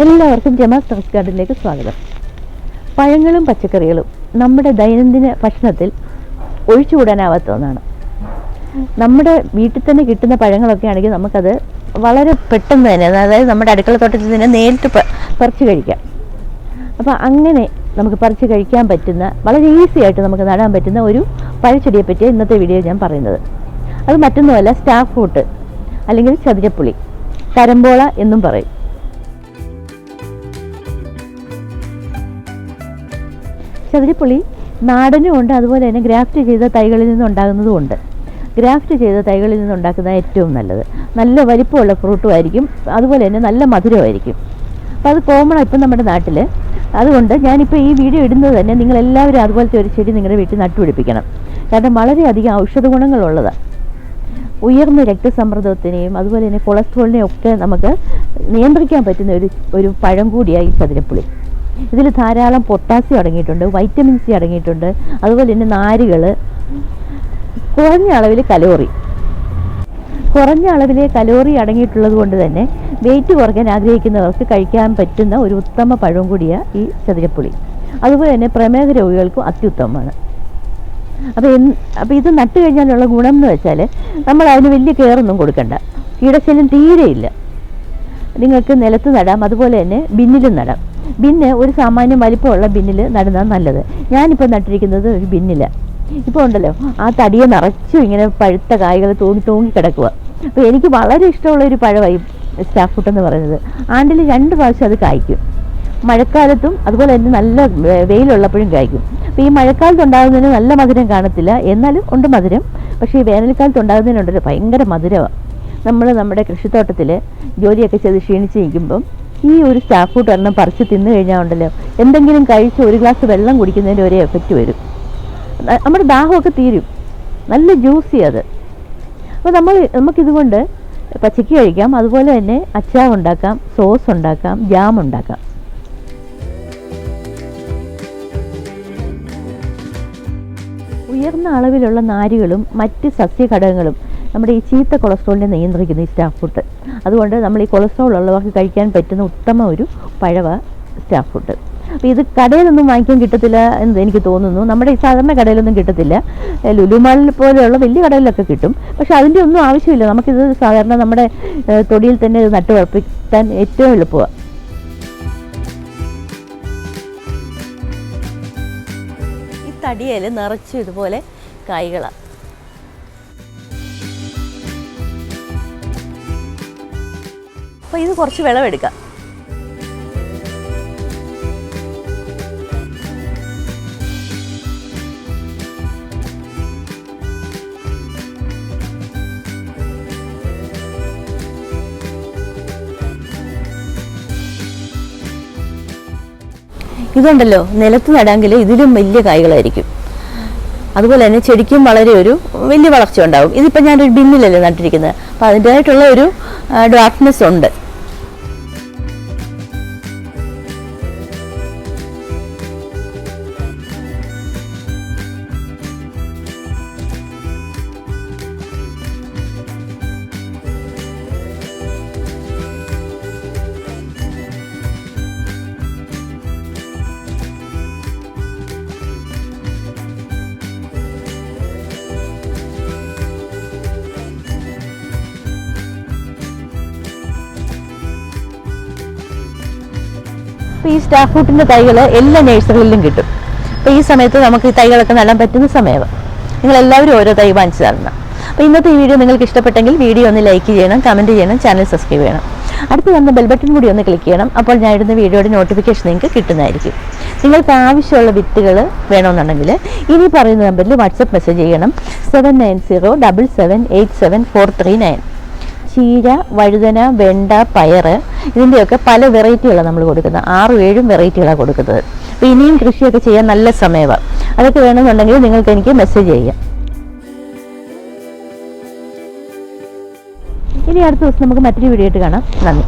എല്ലാവർക്കും Gemma's terrace ഗാർഡനിലേക്ക് സ്വാഗതം. പഴങ്ങളും പച്ചക്കറികളും നമ്മുടെ ദൈനംദിന ഭക്ഷണത്തിൽ ഒഴിച്ചുകൂടാനാവാത്ത ഒന്നാണ്. നമ്മുടെ വീട്ടിൽ തന്നെ കിട്ടുന്ന പഴങ്ങളൊക്കെ ആണെങ്കിൽ നമുക്കത് വളരെ പെട്ടെന്ന് തന്നെ അതായത് നമ്മുടെ അടുക്കള തോട്ടത്തിൽ തന്നെ നേരിട്ട് പറിച്ചു കഴിക്കാം. അപ്പോൾ അങ്ങനെ നമുക്ക് പറിച്ചു കഴിക്കാൻ പറ്റുന്ന വളരെ ഈസി ആയിട്ട് നമുക്ക് നടാൻ പറ്റുന്ന ഒരു പഴച്ചെടിയെ പറ്റി ഇന്നത്തെ വീഡിയോ ഞാൻ പറയുന്നത്. അത് മറ്റൊന്നുമല്ല സ്റ്റാർ ഫ്രൂട്ട് അല്ലെങ്കിൽ ചതിരപ്പുളി കരമ്പോള എന്നും പറയും. ചതുരപ്പുളി നാടനും ഉണ്ട് അതുപോലെ തന്നെ ഗ്രാഫ്റ്റ് ചെയ്ത തൈകളിൽ നിന്നുണ്ടാകുന്നതും ഉണ്ട് ഗ്രാഫ്റ്റ് ചെയ്ത തൈകളിൽ നിന്നുണ്ടാക്കുന്ന ഏറ്റവും നല്ലത്. നല്ല വലിപ്പമുള്ള ഫ്രൂട്ടും ആയിരിക്കും അതുപോലെ തന്നെ നല്ല മധുരമായിരിക്കും. അപ്പോൾ അത് കോമൺ ഇപ്പം നമ്മുടെ നാട്ടിൽ അതുകൊണ്ട് ഞാനിപ്പോൾ ഈ വീഡിയോ ഇടുന്നത് തന്നെ നിങ്ങളെല്ലാവരും അതുപോലത്തെ ഒരു ചെടി നിങ്ങളുടെ വീട്ടിൽ നട്ടുപിടിപ്പിക്കണം. കാരണം വളരെയധികം ഔഷധ ഗുണങ്ങളുള്ളതാണ്. ഉയർന്ന രക്തസമ്മർദ്ദത്തിനെയും അതുപോലെ തന്നെ കൊളസ്ട്രോളിനെയും ഒക്കെ നമുക്ക് നിയന്ത്രിക്കാൻ പറ്റുന്ന ഒരു ഒരു പഴം കൂടിയായി ഈ ചതുരപ്പുളി. ഇതിൽ ധാരാളം പൊട്ടാസ്യം അടങ്ങിയിട്ടുണ്ട് വൈറ്റമിൻ സി അടങ്ങിയിട്ടുണ്ട് അതുപോലെ തന്നെ നാരുകൾ കുറഞ്ഞ അളവിൽ കലോറി. കുറഞ്ഞ അളവിലെ കലോറി അടങ്ങിയിട്ടുള്ളത് കൊണ്ട് തന്നെ വെയിറ്റ് കുറയ്ക്കാൻ ആഗ്രഹിക്കുന്നവർക്ക് കഴിക്കാൻ പറ്റുന്ന ഒരു ഉത്തമ പഴവും കൂടിയാണ് ഈ ചതിരപ്പുളി. അതുപോലെ തന്നെ പ്രമേഹ രോഗികൾക്കും അത്യുത്തമമാണ്. അപ്പോൾ അപ്പോൾ ഇത് നട്ടു കഴിഞ്ഞാലുള്ള ഗുണം എന്ന് വെച്ചാൽ നമ്മൾ അതിന് വലിയ കെയറൊന്നും കൊടുക്കണ്ട. കീടശല്യം തീരെയില്ല. നിങ്ങൾക്ക് നിലത്ത് നടാം അതുപോലെ തന്നെ ബിന്നിലും നടാം. ബിന്ന് ഒരു സാമാന്യം വലിപ്പമുള്ള ബിന്നിൽ നടുന്നതാണ് നല്ലത്. ഞാനിപ്പോൾ നട്ടിരിക്കുന്നത് ഒരു ബിന്നിൽ ഇപ്പോൾ ഉണ്ടല്ലോ ആ തടിയെ നിറച്ചും ഇങ്ങനെ പഴുത്ത കായ്കൾ തൂങ്ങി തൂങ്ങി കിടക്കുക അപ്പോൾ എനിക്ക് വളരെ ഇഷ്ടമുള്ള ഒരു പഴമായി സ്റ്റാഫ് ഫുഡ് എന്ന് പറയുന്നത്. ആണ്ടിൽ രണ്ട് പ്രാവശ്യം അത് കായ്ക്കും. മഴക്കാലത്തും അതുപോലെ തന്നെ നല്ല വെയിലുള്ളപ്പോഴും കായ്ക്കും. അപ്പോൾ ഈ മഴക്കാലത്ത് ഉണ്ടാകുന്നതിന് നല്ല മധുരം കാണത്തില്ല. എന്നാലും ഉണ്ട് മധുരം. പക്ഷേ ഈ വേനൽക്കാലത്ത് ഉണ്ടാകുന്നതിനുണ്ടല്ലോ ഭയങ്കര മധുരമാണ് നമ്മൾ നമ്മുടെ കൃഷിത്തോട്ടത്തിൽ ജോലിയൊക്കെ ചെയ്ത് ക്ഷീണിച്ച് നിൽക്കുമ്പം ഈ ഒരു സ്റ്റാഫ് ഫുഡ് ഒരെണ്ണം പറിച്ച് തിന്നു കഴിഞ്ഞാൽ ഉണ്ടല്ലോ. എന്തെങ്കിലും കഴിച്ച് ഒരു ഗ്ലാസ് വെള്ളം കുടിക്കുന്നതിന്റെ ഒരേ എഫക്റ്റ് വരും. നമ്മുടെ ദാഹമൊക്കെ തീരും. നല്ല ജ്യൂസി അത്. അപ്പോൾ നമ്മൾ നമുക്കിതുകൊണ്ട് പച്ചക്ക് കഴിക്കാം. അതുപോലെ തന്നെ അച്ചാർ ഉണ്ടാക്കാം സോസ് ഉണ്ടാക്കാം ജാം ഉണ്ടാക്കാം. ഉയർന്ന അളവിലുള്ള നാരുകളും മറ്റ് സസ്യഘടകങ്ങളും നമ്മുടെ ഈ ചീത്ത കൊളസ്ട്രോളിനെ നിയന്ത്രിക്കുന്നു ഈ സ്റ്റാഫ് ഫുഡ്. അതുകൊണ്ട് നമ്മൾ ഈ കൊളസ്ട്രോൾ ഉള്ളവർക്ക് കഴിക്കാൻ പറ്റുന്ന ഉത്തമ ഒരു പഴവ സ്റ്റാഫ് ഫുഡ്. അപ്പോൾ ഇത് കടയിലൊന്നും വാങ്ങിക്കാൻ കിട്ടത്തില്ല എന്ന് എനിക്ക് തോന്നുന്നു. നമ്മുടെ ഈ സാധാരണ കടയിലൊന്നും കിട്ടത്തില്ല. ലുലുമാളിൽ പോലെയുള്ള വലിയ കടയിലൊക്കെ കിട്ടും. പക്ഷേ അതിന്റെ ഒന്നും ആവശ്യമില്ല. നമുക്കിത് സാധാരണ നമ്മുടെ തൊടിയിൽ തന്നെ ഇത് നട്ടു വളർപ്പിക്കാൻ ഏറ്റവും എളുപ്പമാണ് ഈ തടിയിൽ നിറച്ചും ഇതുപോലെ കായ്കളാണ് അപ്പോൾ ഇത് കുറച്ച് വിളവെടുക്കാം ഇതുണ്ടല്ലോ നിലത്ത് നടാമെങ്കിൽ ഇതിലും വലിയ കായ്കളായിരിക്കും. അതുപോലെ തന്നെ ചെടിക്കും വളരെ ഒരു വലിയ വളർച്ച ഉണ്ടാവും ഇതിപ്പോൾ ഞാനൊരു ബിന്നിലല്ലേ നട്ടിരിക്കുന്നത്. അപ്പോൾ അതിന്റെതായിട്ടുള്ള ഒരു ഡാർക്ക്നെസ് ഉണ്ട്. അപ്പോൾ ഈ സ്റ്റാർ ഫ്രൂട്ടിന്റെ തൈകൾ എല്ലാ നഴ്സറികളിലും കിട്ടും. അപ്പോൾ ഈ സമയത്ത് നമുക്ക് ഈ തൈകളൊക്കെ നടാൻ പറ്റുന്ന സമയമാണ് നിങ്ങൾ എല്ലാവരും ഓരോ തൈ വാങ്ങിച്ചു തരണം. അപ്പോൾ ഇന്നത്തെ ഈ വീഡിയോ നിങ്ങൾക്ക് ഇഷ്ടപ്പെട്ടെങ്കിൽ വീഡിയോ ഒന്ന് ലൈക്ക് ചെയ്യണം കമന്റ് ചെയ്യണം ചാനൽ സബ്സ്ക്രൈബ് ചെയ്യണം. അടുത്ത് വന്ന ബെൽ ബട്ടൺ കൂടി ഒന്ന് ക്ലിക്ക് ചെയ്യണം. അപ്പോൾ ഞാൻ ഇടുന്ന വീഡിയോയുടെ നോട്ടിഫിക്കേഷൻ നിങ്ങൾക്ക് കിട്ടുന്നതായിരിക്കും. നിങ്ങൾക്ക് ആവശ്യമുള്ള വിത്തുകൾ വേണമെന്നുണ്ടെങ്കിൽ ഇനി പറയുന്ന നമ്പറിൽ വാട്സപ്പ് മെസ്സേജ് ചെയ്യണം. Seven nine zero double seven eight seven four three nine ചീര വഴുതന വെണ്ട പയറ് ഇതിന്റെയൊക്കെ പല വെറൈറ്റികളാണ് നമ്മൾ കൊടുക്കുന്നത്. ആറും ഏഴും വെറൈറ്റികളാണ് കൊടുക്കുന്നത്. അപ്പോൾ ഇനിയും കൃഷിയൊക്കെ ചെയ്യാൻ നല്ല സമയമാണ് അതൊക്കെ വേണമെന്നുണ്ടെങ്കിൽ നിങ്ങൾക്ക് എനിക്ക് മെസ്സേജ് ചെയ്യാം. ഇനി അടുത്ത ദിവസം നമുക്ക് മറ്റൊരു വീഡിയോ ആയിട്ട് കാണാം. നന്ദി.